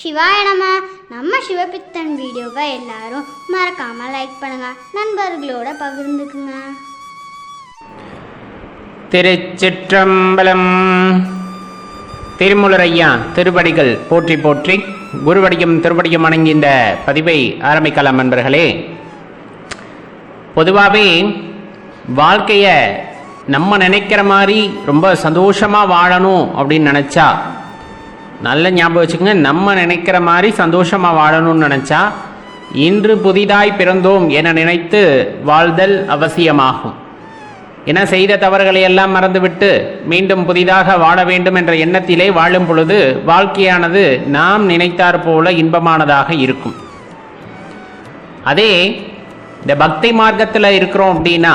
சிவாய நம்ம சிவபித்தன் வீடியோவை எல்லாரும் மறக்காம லைக் பண்ணுங்க. நண்பர்களோட பகிர்ந்துக்குங்க. திருச்சிற்றம்பலம். திருமுலர் ஐயா திருவடிகள் போற்றி போற்றி குருவடியும் திருவடியும் அணங்கி இந்த பதிவை ஆரம்பிக்கலாம் நண்பர்களே. பொதுவாகவே வாழ்க்கையை நம்ம நினைக்கிற மாதிரி ரொம்ப சந்தோஷமாக வாழணும் அப்படின்னு நினச்சா நல்ல ஞாபகம் வச்சுக்கோங்க. நம்ம நினைக்கிற மாதிரி சந்தோஷமாக வாழணும்னு நினச்சா இன்று புதிதாய் பிறந்தோம் என நினைத்து வாழ்தல் அவசியமாகும். என செய்த தவறுகளை எல்லாம் மறந்துவிட்டு மீண்டும் புதிதாக வாழ வேண்டும் என்ற எண்ணத்திலே வாழும் பொழுது வாழ்க்கையானது நாம் நினைத்தாற் போல இன்பமானதாக இருக்கும். அதே இந்த பக்தி மார்க்கத்தில் இருக்கிறோம் அப்படின்னா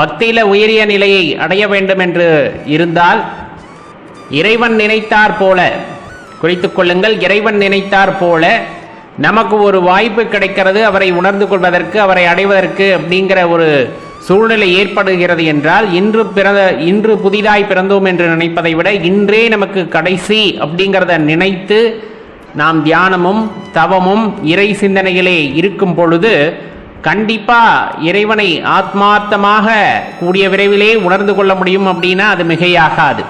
பக்தியில் உயரிய நிலையை அடைய வேண்டும் என்று இருந்தால் இறைவன் நினைத்தார் போல. குறித்துக் கொள்ளுங்கள் இறைவன் நினைத்தார் போல. நமக்கு ஒரு வாய்ப்பு கிடைக்கிறது அவரை உணர்ந்து கொள்வதற்கு அவரை அடைவதற்கு அப்படிங்கிற ஒரு சூழ்நிலை ஏற்படுகிறது என்றால் இன்று பிறந்த இன்று புதிதாய் பிறந்தோம் என்று நினைப்பதை விட இன்றே நமக்கு கடைசி அப்படிங்கிறத நினைத்து நாம் தியானமும் தவமும் இறை சிந்தனையிலே இருக்கும் பொழுது கண்டிப்பா இறைவனை ஆத்மார்த்தமாக கூடிய விரைவிலே உணர்ந்து கொள்ள முடியும் அப்படின்னா அது மிகையாகாது.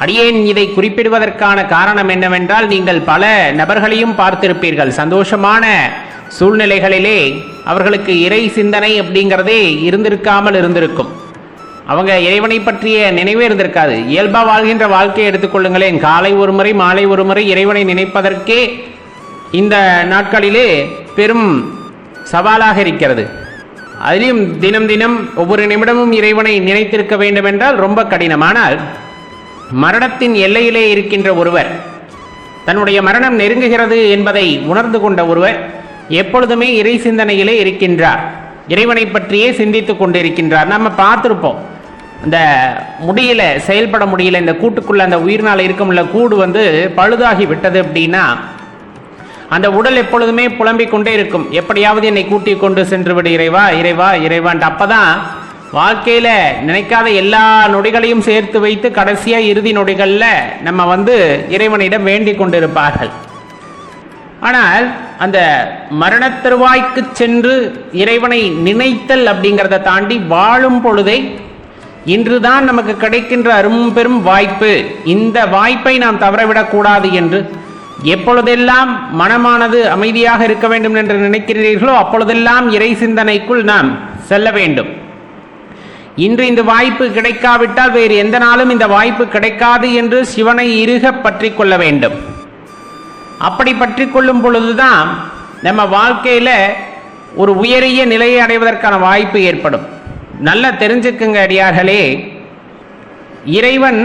அடியேன் இதை குறிப்பிடுவதற்கான காரணம் என்னவென்றால் நீங்கள் பல நபர்களையும் பார்த்திருப்பீர்கள். சந்தோஷமான சூழ்நிலைகளிலே அவர்களுக்கு இறை சிந்தனை அப்படிங்கிறதே இருந்திருக்காமல் இருந்திருக்கும். அவங்க இறைவனை பற்றிய நினைவே இருந்திருக்காது. இயல்பாக வாழ்கின்ற வாழ்க்கையை எடுத்துக்கொள்ளுங்களேன். காலை ஒரு முறை மாலை ஒரு முறை இறைவனை நினைப்பதற்கே இந்த நாட்களிலே பெரும் சவாலாக இருக்கிறது. அதிலும் தினம் தினம் ஒவ்வொரு நிமிடமும் இறைவனை நினைத்திருக்க வேண்டும் என்றால் ரொம்ப கடினம். ஆனால் மரணத்தின் எல்லையிலே இருக்கின்ற ஒருவர் தன்னுடைய மரணம் நெருங்குகிறது என்பதை உணர்ந்து கொண்ட ஒருவர் எப்பொழுதுமே இறை சிந்தனையிலே இருக்கின்றார். இறைவனை பற்றியே சிந்தித்து கொண்டிருக்கின்றார். நம்ம பார்த்துருப்போம். இந்த முடியல செயல்பட முடியல இந்த கூட்டுக்குள்ள அந்த உயிர்நாள் இருக்கும்ல கூடு வந்து பழுதாகி விட்டது அப்படின்னா அந்த உடல் எப்பொழுதுமே புலம்பிக் கொண்டே இருக்கும். எப்படியாவது என்னை கூட்டிக் கொண்டு சென்று விடு இறைவா இறைவா இறைவான்ட்டு அப்பதான் வாழ்க்கையில நினைக்காத எல்லா நொடிகளையும் சேர்த்து வைத்து கடைசியா இறுதி நொடிகள்ல நம்ம வந்து இறைவனிடம் வேண்டிக் கொண்டிருப்பார்கள். ஆனால் அந்த மரணத்தருவாய்க்கு சென்று இறைவனை நினைத்தல் அப்படிங்கிறத தாண்டி வாழும் பொழுதை இன்றுதான் நமக்கு கிடைக்கின்ற அரும் பெரும் வாய்ப்பு. இந்த வாய்ப்பை நாம் தவறவிடக்கூடாது என்று எப்பொழுதெல்லாம் மனமானது அமைதியாக இருக்க வேண்டும் என்று நினைக்கிறீர்களோ அப்பொழுதெல்லாம் இறை சிந்தனைக்குள் நாம் செல்ல வேண்டும். இன்று இந்த வாய்ப்பு கிடைக்காவிட்டால் வேறு எந்த நாளும் இந்த வாய்ப்பு கிடைக்காது என்று சிவனை இறுக பற்றி கொள்ள வேண்டும். அப்படி பற்றி கொள்ளும் பொழுதுதான் நம்ம வாழ்க்கையில் ஒரு உயரிய நிலையை அடைவதற்கான வாய்ப்பு ஏற்படும். நல்லா தெரிஞ்சுக்குங்க அடியார்களே. இறைவன்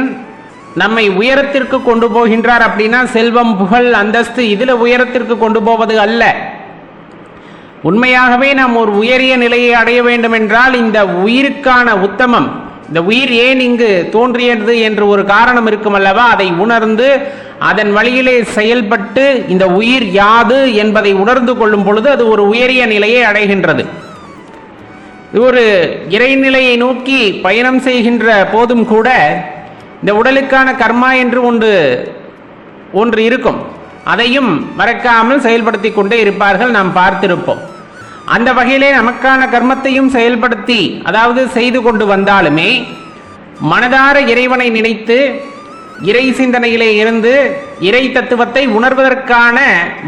நம்மை உயரத்திற்கு கொண்டு போகின்றார் அப்படின்னா செல்வம் புகழ் அந்தஸ்து இதில் உயரத்திற்கு கொண்டு போவது அல்ல. உண்மையாகவே நாம் ஒரு உயரிய நிலையை அடைய வேண்டும் என்றால் இந்த உயிருக்கான உத்தமம் இந்த உயிர் ஏன் இங்கு தோன்றியது என்று ஒரு காரணம் இருக்கும் அல்லவா அதை உணர்ந்து அதன் வழியிலே செயல்பட்டு இந்த உயிர் யாது என்பதை உணர்ந்து கொள்ளும் பொழுது அது ஒரு உயரிய நிலையை அடைகின்றது. இது ஒரு இறைநிலையை நோக்கி பயணம் செய்கின்ற போதும் கூட இந்த உடலுக்கான கர்மா என்று ஒன்று ஒன்று இருக்கும். அதையும் மறக்காமல் செயல்படுத்தி கொண்டே இருப்பார்கள் நாம் பார்த்திருப்போம். அந்த வகையிலே நமக்கான கர்மத்தையும் செயல்படுத்தி அதாவது செய்து கொண்டு வந்தாலுமே மனதார இறைவனை நினைத்து இறை சிந்தனையிலே இருந்து இறை தத்துவத்தை உணர்வதற்கான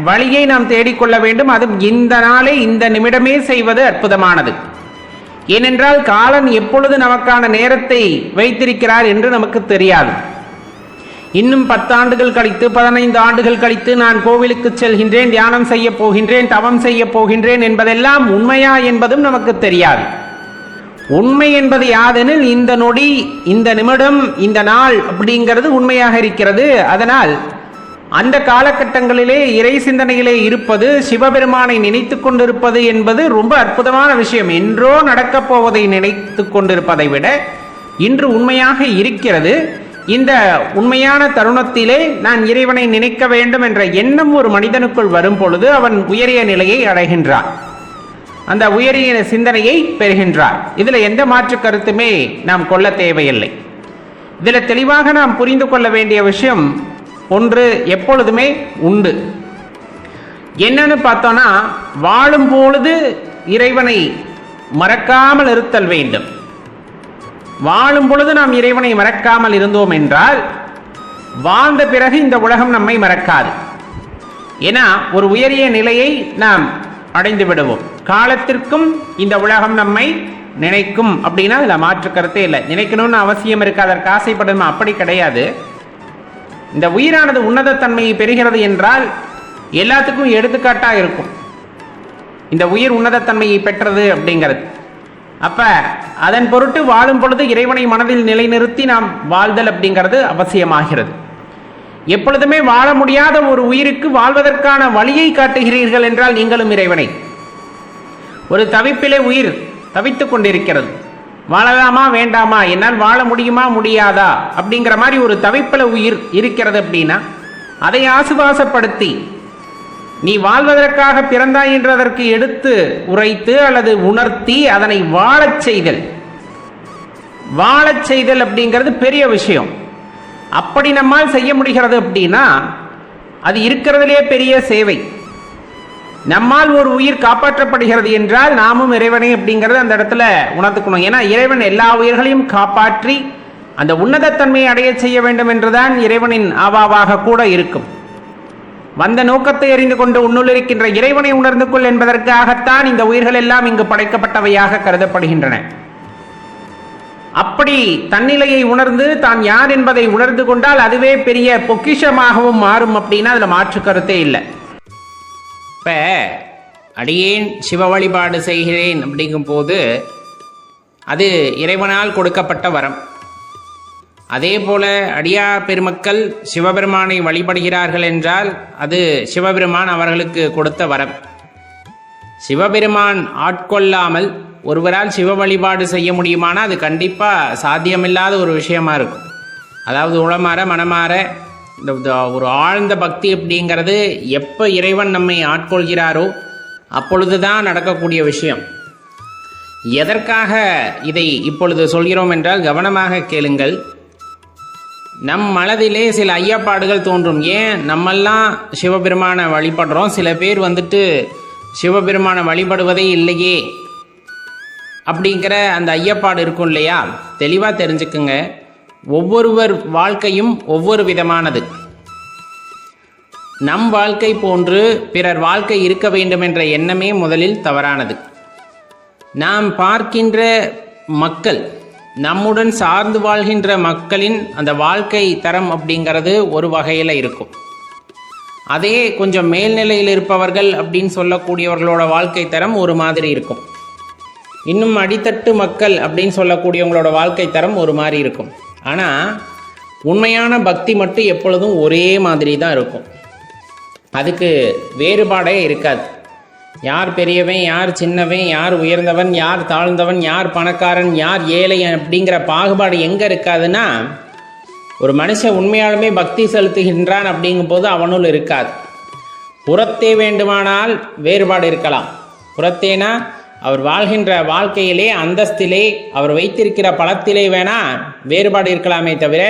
வழியை நாம் தேடிக்கொள்ள வேண்டும். அதுவும் இந்த நாளே இந்த நிமிடமே செய்வது அற்புதமானது. ஏனென்றால் காலன் எப்பொழுது நமக்கான நேரத்தை வைத்திருக்கிறார் என்று நமக்கு தெரியாது. இன்னும் பத்தாண்டுகள் கழித்து பதினைந்து ஆண்டுகள் கழித்து நான் கோவிலுக்கு செல்கின்றேன் தியானம் செய்ய போகின்றேன் தவம் செய்ய போகின்றேன் என்பதெல்லாம் உண்மையா என்பதும் நமக்கு தெரியாது. உண்மை என்பது யாதெனில் இந்த நொடி இந்த நிமிடம் இந்த நாள் அப்படிங்கிறது உண்மையாக இருக்கிறது. அதனால் அந்த காலகட்டங்களிலே இறை சிந்தனையிலே இருப்பது சிவபெருமானை நினைத்து கொண்டிருப்பது என்பது ரொம்ப அற்புதமான விஷயம். என்றோ நடக்கப் போவதை நினைத்து கொண்டிருப்பதை விட இன்று உண்மையாக இருக்கிறது. இந்த உண்மையான தருணத்திலே நான் இறைவனை நினைக்க வேண்டும் என்ற எண்ணம் ஒரு மனிதனுக்குள் வரும் பொழுது அவன் உயரிய நிலையை அடைகின்றான். அந்த உயரிய சிந்தனையை பெறுகின்றார் இதில் எந்த மாற்று கருத்துமே நாம் கொள்ள தேவையில்லை. இதில் தெளிவாக நாம் புரிந்து கொள்ள வேண்டிய விஷயம் ஒன்று எப்பொழுதுமே உண்டு. என்னன்னு பார்த்தோன்னா வாழும் பொழுது இறைவனை மறக்காமல் இருத்தல் வேண்டும். வாழும் பொழுது நாம் இறைவனை மறக்காமல் இருந்தோம் என்றால் வாழ்ந்த பிறகு இந்த உலகம் நம்மை மறக்காது. ஏன்னா ஒரு உயரிய நிலையை நாம் அடைந்து விடுவோம். காலத்திற்கும் இந்த உலகம் நம்மை நினைக்கும் அப்படின்னா அதில் மாற்று கருத்தே இல்லை. நினைக்கணும்னு அவசியம் இருக்கு அதற்கு ஆசைப்படணும் அப்படி கிடையாது. இந்த உயிரானது உன்னதத்தன்மையை பெறுகிறது என்றால் எல்லாத்துக்கும் எடுத்துக்காட்டாக இருக்கும். இந்த உயிர் உன்னதத்தன்மையை பெற்றது அப்படிங்கிறது. அப்ப அதன் பொருட்டு வாழும் பொழுது இறைவனை மனதில் நிலைநிறுத்தி நாம் வாழ்தல் அப்படிங்கிறது அவசியமாகிறது. எப்பொழுதுமே வாழ முடியாத ஒரு உயிருக்கு வாழ்வதற்கான வழியை காட்டுகிறீர்கள் என்றால் நீங்களும் இறைவனை. ஒரு தவிப்பிலே உயிர் தவித்துக் கொண்டிருக்கிறது. வாழலாமா வேண்டாமா என்னால் வாழ முடியுமா முடியாதா அப்படிங்கிற மாதிரி ஒரு தவிப்பில உயிர் இருக்கிறது அப்படின்னா அதை ஆசுவாசப்படுத்தி நீ வாழ்வதற்காக பிறந்தாய் என்றதற்கு எடுத்து உரைத்து அல்லது உணர்த்தி அதனை வாழச் செய்தல். வாழச் செய்தல் அப்படிங்கிறது பெரிய விஷயம். அப்படி நம்மால் செய்ய முடிகிறது அப்படின்னா அது இருக்கிறதுலே பெரிய சேவை. நம்மால் ஒரு உயிர் காப்பாற்றப்படுகிறது என்றால் நாமும் இறைவனை அப்படிங்கிறது அந்த இடத்துல உணர்த்துக்கணும் ஏன்னா இறைவன் எல்லா உயிர்களையும் காப்பாற்றி அந்த உன்னதத்தன்மையை அடைய செய்ய வேண்டும் என்றுதான் இறைவனின் ஆவாவாக கூட இருக்கும். வந்த நோக்கத்தை அறிந்து கொண்டு உன்னுள்ளிருக்கின்ற இறைவனை உணர்ந்து கொள் என்பதற்காகத்தான் இந்த உயிர்கள் எல்லாம் இங்கு படைக்கப்பட்டவையாக கருதப்படுகின்றன. அப்படி தன்னிலையை உணர்ந்து தான் யார் என்பதை உணர்ந்து கொண்டால் அதுவே பெரிய பொக்கிஷமாகவும் மாறும் அப்படின்னா அதுல மாற்று கருத்தே இல்லை. இப்ப அடியேன் சிவ வழிபாடு செய்கிறேன் அப்படிங்கும் போது அது இறைவனால் கொடுக்கப்பட்ட வரம். அதே போல அடியார் பெருமக்கள் சிவபெருமானை வழிபடுகிறார்கள் என்றால் அது சிவபெருமான் அவர்களுக்கு கொடுத்த வரம். சிவபெருமான் ஆட்கொள்ளாமல் ஒருவரால் சிவ வழிபாடு செய்ய முடியுமானா அது கண்டிப்பாக சாத்தியமில்லாத ஒரு விஷயமா இருக்கும். அதாவது உளமாற மனமாற இந்த இந்த ஒரு ஆழ்ந்த பக்தி அப்படிங்கிறது எப்போ இறைவன் நம்மை ஆட்கொள்கிறாரோ அப்பொழுது தான் நடக்கக்கூடிய விஷயம். எதற்காக இதை இப்பொழுது சொல்கிறோம் என்றால் கவனமாக கேளுங்கள். நம் மனதிலே சில ஐயப்பாடுகள் தோன்றும். ஏன்? நம்மெல்லாம் சிவபெருமானை வழிபடுறோம். சில பேர் வந்துட்டு சிவபெருமானை வழிபடுவதே இல்லையே. அப்படிங்கிற அந்த ஐயப்பாடு இருக்கும் இல்லையா? தெளிவாக தெரிஞ்சுக்குங்க. ஒவ்வொருவர் வாழ்க்கையும் ஒவ்வொரு விதமானது. நம் வாழ்க்கை போன்று பிறர் வாழ்க்கை இருக்க வேண்டும் என்ற எண்ணமே முதலில் தவறானது. நாம் பார்க்கின்ற மக்கள் நம்முடன் சார்ந்து வாழ்கின்ற மக்களின் அந்த வாழ்க்கை தரம் அப்படிங்கிறது ஒரு வகையில் இருக்கும். அதே கொஞ்சம் மேல்நிலையில் இருப்பவர்கள் அப்படின்னு சொல்லக்கூடியவர்களோட வாழ்க்கை தரம் ஒரு மாதிரி இருக்கும். இன்னும் அடித்தட்டு மக்கள் அப்படின்னு சொல்லக்கூடியவங்களோட வாழ்க்கை தரம் ஒரு மாதிரி இருக்கும். ஆனால் உண்மையான பக்தி மட்டும் எப்பொழுதும் ஒரே மாதிரி தான் இருக்கும். அதுக்கு வேறுபாடே இருக்காது. யார் பெரியவன் யார் சின்னவன் யார் உயர்ந்தவன் யார் தாழ்ந்தவன் யார் பணக்காரன் யார் ஏழை அப்படிங்கிற பாகுபாடு எங்கே இருக்காதுன்னா ஒரு மனுஷன் உண்மையாலுமே பக்தி செலுத்துகின்றான் அப்படிங்கும்போது அவனுள் இருக்காது. புறத்தே வேண்டுமானால் வேறுபாடு இருக்கலாம். புறத்தேனா அவர் வாழ்கின்ற வாழ்க்கையிலே அந்தஸ்திலே அவர் வைத்திருக்கிற பழத்திலே வேணா வேறுபாடு இருக்கலாமே தவிர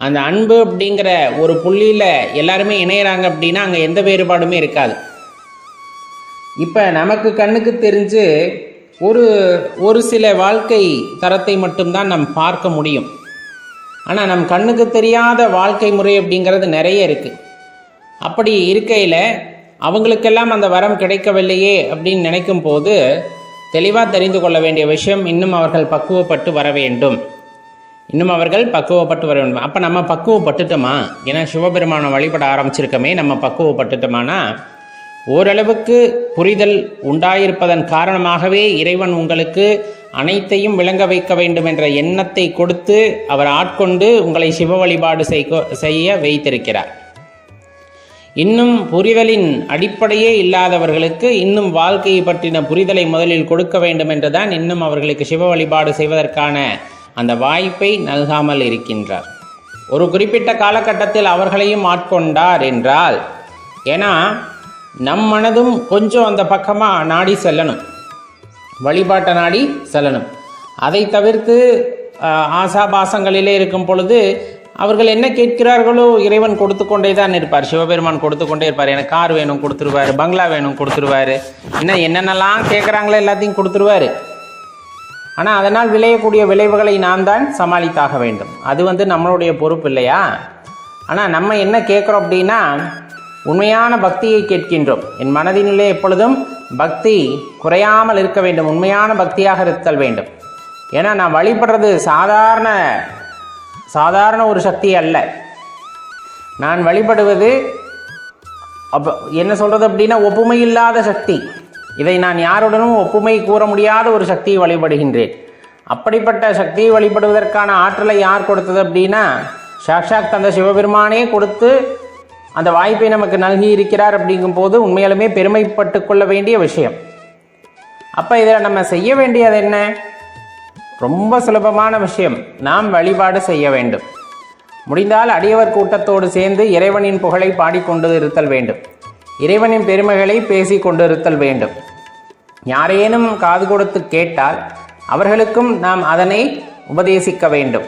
அந்த அன்பு அப்படிங்கிற ஒரு புள்ளியில் எல்லாருமே இணையிறாங்க அப்படின்னா அங்கே எந்த வேறுபாடுமே இருக்காது. இப்போ நமக்கு கண்ணுக்கு தெரிஞ்சு ஒரு ஒரு சில வாழ்க்கை தரத்தை மட்டும்தான் நாம் பார்க்க முடியும். ஆனால் நம் கண்ணுக்கு தெரியாத வாழ்க்கை முறை அப்படிங்கிறது நிறைய இருக்குது அப்படி இருக்கையில் அவங்களுக்கெல்லாம் அந்த வரம் கிடைக்கவில்லையே அப்படின்னு நினைக்கும் போது தெளிவாக தெரிந்து கொள்ள வேண்டிய விஷயம் இன்னும் அவர்கள் பக்குவப்பட்டு வர வேண்டும். இன்னும் அவர்கள் பக்குவப்பட்டு வர வேண்டும். அப்போ நம்ம பக்குவப்பட்டுட்டோமா? ஏன்னா சிவபெருமானை வழிபட ஆரம்பிச்சிருக்கமே நம்ம பக்குவப்பட்டுட்டோமானா? ஓரளவுக்கு புரிதல் உண்டாயிருப்பதன் காரணமாகவே இறைவன் உங்களுக்கு அனைத்தையும் விளங்க வைக்க வேண்டும் என்ற எண்ணத்தை கொடுத்து அவர் ஆட்கொண்டு உங்களை சிவ வழிபாடு செய்ய வைத்திருக்கிறார். இன்னும் புரிதலின் அடிப்படையே இல்லாதவர்களுக்கு இன்னும் வாழ்க்கையை பற்றின புரிதலை முதலில் கொடுக்க வேண்டும் என்றுதான் இன்னும் அவர்களுக்கு சிவ வழிபாடு செய்வதற்கான அந்த வாய்ப்பை நல்காமல் இருக்கின்றார். ஒரு குறிப்பிட்ட காலகட்டத்தில் அவர்களையும் ஆட்கொண்டார் என்றால் ஏன்னா நம் மனதும் கொஞ்சம் அந்த பக்கமாக நாடி செல்லணும். வழிபாட்டை நாடி செல்லணும். அதை தவிர்த்து ஆசாபாசங்களிலே இருக்கும் பொழுது அவர்கள் என்ன கேட்கிறார்களோ இறைவன் கொடுத்து கொண்டே தான் இருப்பார். சிவபெருமான் கொடுத்து கொண்டே இருப்பார். எனக்கு கார் வேணும் கொடுத்துருவாரு. பங்களா வேணும் கொடுத்துருவாரு. என்ன என்னென்னலாம் கேட்குறாங்களோ எல்லாத்தையும் கொடுத்துருவாரு. ஆனால் அதனால் விளையக்கூடிய விளைவுகளை நாம் தான் சமாளித்தாக வேண்டும். அது வந்து நம்மளுடைய பொறுப்பு இல்லையா? ஆனால் நம்ம என்ன கேட்குறோம் அப்படின்னா உண்மையான பக்தியை கேட்கின்றோம். என் மனதினிலே எப்பொழுதும் பக்தி குறையாமல் இருக்க வேண்டும். உண்மையான பக்தியாக இருத்தல் வேண்டும். ஏன்னா நான் வழிபடுறது சாதாரண சாதாரண ஒரு சக்தி அல்ல. நான் வழிபடுவது அப்போ என்ன சொல்கிறது அப்படின்னா ஒப்புமை இல்லாத சக்தி. இதை நான் யாருடனும் ஒப்புமை கூற முடியாத ஒரு சக்தியை வழிபடுகின்றேன். அப்படிப்பட்ட சக்தியை வழிபடுவதற்கான ஆற்றலை யார் கொடுத்தது அப்படின்னா சாக்ஷாத் அந்த சிவபெருமானே கொடுத்து அந்த வாய்ப்பை நமக்கு நல்கி இருக்கிறார் அப்படிங்கும்போது உண்மையாலுமே பெருமைப்பட்டு கொள்ள வேண்டிய விஷயம். அப்போ இதில் நம்ம செய்ய வேண்டியது என்ன? ரொம்ப சுலபமான விஷயம். நாம் வழிபாடு செய்ய வேண்டும். முடிந்தால் அடியவர் கூட்டத்தோடு சேர்ந்து இறைவனின் புகழை பாடிக்கொண்டு இருத்தல் வேண்டும். இறைவனின் பெருமைகளை பேசி கொண்டு இருத்தல் வேண்டும். யாரேனும் காது கொடுத்து கேட்டால் அவர்களுக்கும் நாம் அதனை உபதேசிக்க வேண்டும்.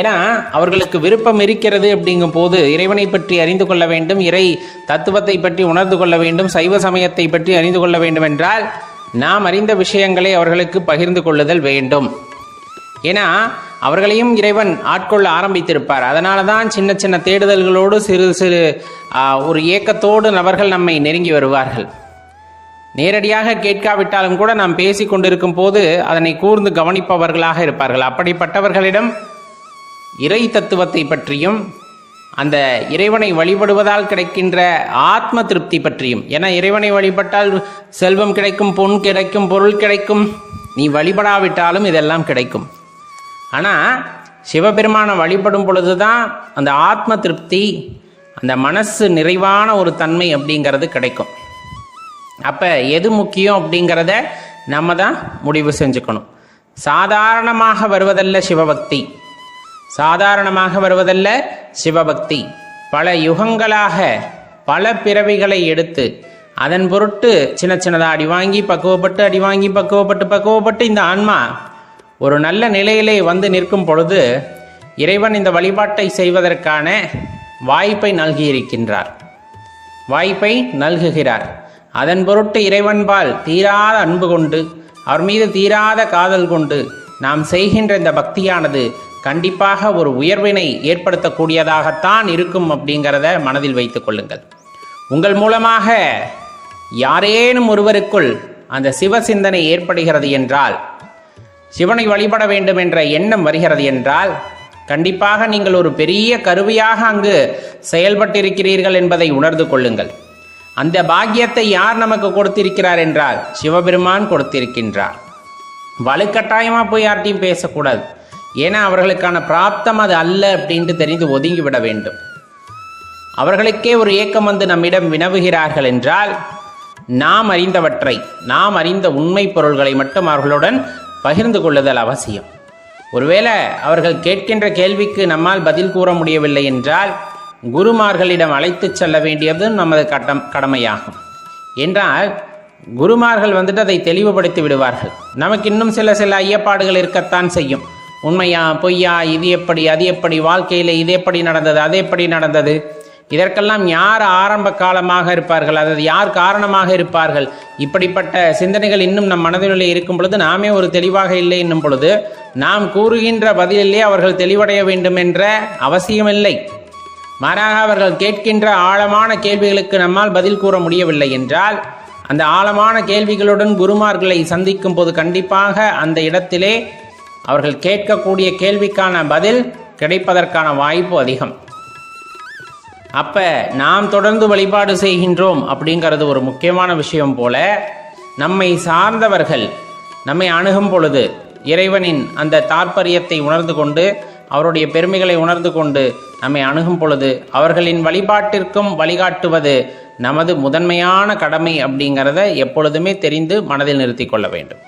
ஏன்னா அவர்களுக்கு விருப்பம் இருக்கிறது அப்படிங்கும் போது இறைவனை பற்றி அறிந்து கொள்ள வேண்டும் இறை தத்துவத்தை பற்றி உணர்ந்து கொள்ள வேண்டும் சைவ சமயத்தை பற்றி அறிந்து கொள்ள வேண்டும் என்றால் நாம் அறிந்த விஷயங்களை அவர்களுக்கு பகிர்ந்து கொள்ளுதல் வேண்டும். ஏன்னா அவர்களையும் இறைவன் ஆட்கொள்ள ஆரம்பித்திருப்பார். அதனால தான் சின்ன சின்ன தேடுதல்களோடு சிறு சிறு ஒரு ஏக்கத்தோடு நபர்கள் நம்மை நெருங்கி வருவார்கள். நேரடியாக கேட்காவிட்டாலும் கூட நாம் பேசி கொண்டிருக்கும் போது அதனை கூர்ந்து கவனிப்பவர்களாக இருப்பார்கள். அப்படிப்பட்டவர்களிடம் இறை தத்துவத்தை பற்றியும் அந்த இறைவனை வழிபடுவதால் கிடைக்கின்ற ஆத்ம திருப்தி பற்றியும். ஏன்னா இறைவனை வழிபட்டால் செல்வம் கிடைக்கும் பொன் கிடைக்கும் பொருள் கிடைக்கும். நீ வழிபடாவிட்டாலும் இதெல்லாம் கிடைக்கும். ஆனால் சிவபெருமானை வழிபடும் பொழுது தான் அந்த ஆத்ம திருப்தி அந்த மனசு நிறைவான ஒரு தன்மை அப்படிங்கிறது கிடைக்கும். அப்போ எது முக்கியம் அப்படிங்கிறத நம்ம தான் முடிவு செஞ்சுக்கணும். சாதாரணமாக வருவதல்ல சிவபக்தி. சாதாரணமாக வருவதல்ல சிவபக்தி. பல யுகங்களாக பல பிறவிகளை எடுத்து அதன் பொருட்டு சின்ன சின்னதாக அடி வாங்கி பக்குவப்பட்டு அடி வாங்கி பக்குவப்பட்டு பக்குவப்பட்டு இந்த ஆன்மா ஒரு நல்ல நிலையிலே வந்து நிற்கும் பொழுது இறைவன் இந்த வழிபாட்டை செய்வதற்கான வாய்ப்பை நல்கியிருக்கின்றார். வாய்ப்பை நல்குகிறார். அதன் பொருட்டு இறைவன்பால் தீராத அன்பு கொண்டு அவர் மீது தீராத காதல் கொண்டு நாம் செய்கின்ற இந்த பக்தியானது கண்டிப்பாக ஒரு உயர்வினை ஏற்படுத்தக்கூடியதாகத்தான் இருக்கும் அப்படிங்கிறத மனதில் வைத்துக் கொள்ளுங்கள். உங்கள் மூலமாக யாரேனும் ஒருவருக்குள் அந்த சிவ சிந்தனை ஏற்படுகிறது என்றால் சிவனை வழிபட வேண்டும் என்ற எண்ணம் வருகிறது என்றால் கண்டிப்பாக நீங்கள் ஒரு பெரிய கருவியாக அங்கு செயல்பட்டிருக்கிறீர்கள் என்பதை உணர்ந்து கொள்ளுங்கள். அந்த பாக்கியத்தை யார் நமக்கு கொடுத்திருக்கிறார் என்றால் சிவபெருமான் கொடுத்திருக்கின்றார். வலுக்கட்டாயமாக போய் யார்ட்டையும் பேசக்கூடாது. ஏன்னா அவர்களுக்கான பிராப்தம் அது அல்ல அப்படின்ட்டு தெரிந்து ஒதுங்கி விட வேண்டும். அவர்களுக்கே ஒரு ஏக்கம் வந்து நம்மிடம் வினவுகிறார்கள் என்றால் நாம் அறிந்தவற்றை நாம் அறிந்த உண்மை பொருள்களை மட்டும் அவர்களுடன் பகிர்ந்து கொள்ளுதல் அவசியம். ஒருவேளை அவர்கள் கேட்கின்ற கேள்விக்கு நம்மால் பதில் கூற முடியவில்லை என்றால் குருமார்களிடம் அழைத்துச் செல்ல வேண்டியதும் நமது கட்டம் கடமையாகும். என்றால் குருமார்கள் வந்துட்டு அதை தெளிவுபடுத்தி விடுவார்கள். நமக்கு இன்னும் சில சில ஐயப்பாடுகள் இருக்கத்தான் செய்யும். உண்மையா பொய்யா இது எப்படி அது எப்படி வாழ்க்கையில் இது எப்படி நடந்தது அது எப்படி நடந்தது? இதற்கெல்லாம் யார் ஆரம்ப காலமாக இருப்பார்கள்? அதாவது யார் காரணமாக இருப்பார்கள்? இப்படிப்பட்ட சிந்தனைகள் இன்னும் நம் மனதிலே இருக்கும் பொழுது நாமே ஒரு தெளிவாக இல்லை என்னும் பொழுது நாம் கூறுகின்ற பதிலிலே அவர்கள் தெளிவடைய வேண்டும் என்ற அவசியமில்லை. மாறாக அவர்கள் கேட்கின்ற ஆழமான கேள்விகளுக்கு நம்மால் பதில் கூற முடியவில்லை என்றால் அந்த ஆழமான கேள்விகளுடன் குருமார்களை சந்திக்கும் போது கண்டிப்பாக அந்த இடத்திலே அவர்கள் கேட்கக்கூடிய கேள்விக்கான பதில் கிடைப்பதற்கான வாய்ப்பு அதிகம். அப்ப நாம் தொடர்ந்து வழிபாடு செய்கின்றோம் அப்படிங்கிறது ஒரு முக்கியமான விஷயம் போல நம்மை சார்ந்தவர்கள் நம்மை அணுகும் பொழுது இறைவனின் அந்த தாற்பயத்தை உணர்ந்து கொண்டு அவருடைய பெருமைகளை உணர்ந்து கொண்டு நம்மை அணுகும் பொழுது அவர்களின் வழிபாட்டிற்கும் வழிகாட்டுவது நமது முதன்மையான கடமை அப்படிங்கிறத எப்பொழுதுமே தெரிந்து மனதில் நிறுத்தி கொள்ள வேண்டும்.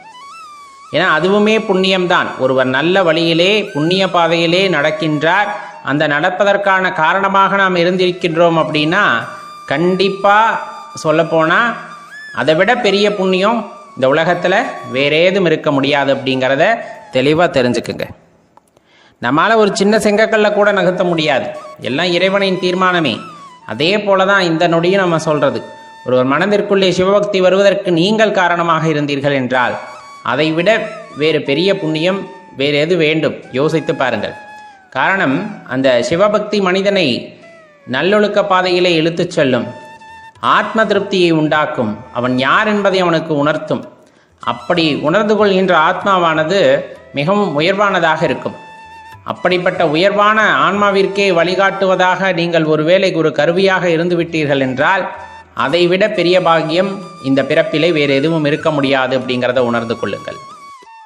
ஏன்னா அதுவுமே புண்ணியம்தான். ஒருவர் நல்ல வழியிலே புண்ணிய பாதையிலே நடக்கின்றார். அந்த நடப்பதற்கான காரணமாக நாம் இருந்திருக்கின்றோம் அப்படின்னா கண்டிப்பாக சொல்லப்போனால் அதை விட பெரிய புண்ணியம் இந்த உலகத்தில் வேற ஏதும் இருக்க முடியாது அப்படிங்கிறத தெளிவாக தெரிஞ்சுக்குங்க. நம்மால் ஒரு சின்ன செங்கக்கல்ல கூட நகர்த்த முடியாது. எல்லாம் இறைவனின் தீர்மானமே. அதே போல தான் இந்த நொடியும் நம்ம சொல்கிறது ஒருவர் மனதிற்குள்ளே சிவபக்தி வருவதற்கு நீங்கள் காரணமாக இருந்தீர்கள் என்றால் அதைவிட வேறு பெரிய புண்ணியம் வேறு எது வேண்டும்? யோசித்து பாருங்கள். காரணம் அந்த சிவபக்தி மனிதனை நல்லொழுக்க பாதையிலே இழுத்துச் செல்லும். ஆத்ம திருப்தியை உண்டாக்கும். அவன் யார் என்பதை அவனுக்கு உணர்த்தும். அப்படி உணர்ந்து கொள்கின்ற ஆத்மாவானது மிகவும் உயர்வானதாக இருக்கும். அப்படிப்பட்ட உயர்வான ஆன்மாவிற்கே வழிகாட்டுவதாக நீங்கள் ஒருவேளை ஒரு கருவியாக இருந்துவிட்டீர்கள் என்றால் அதைவிட பெரிய பாகியம் இந்த பிறப்பிலே வேறு எதுவும் இருக்க முடியாது அப்படிங்கிறத உணர்ந்து கொள்ளுங்கள்.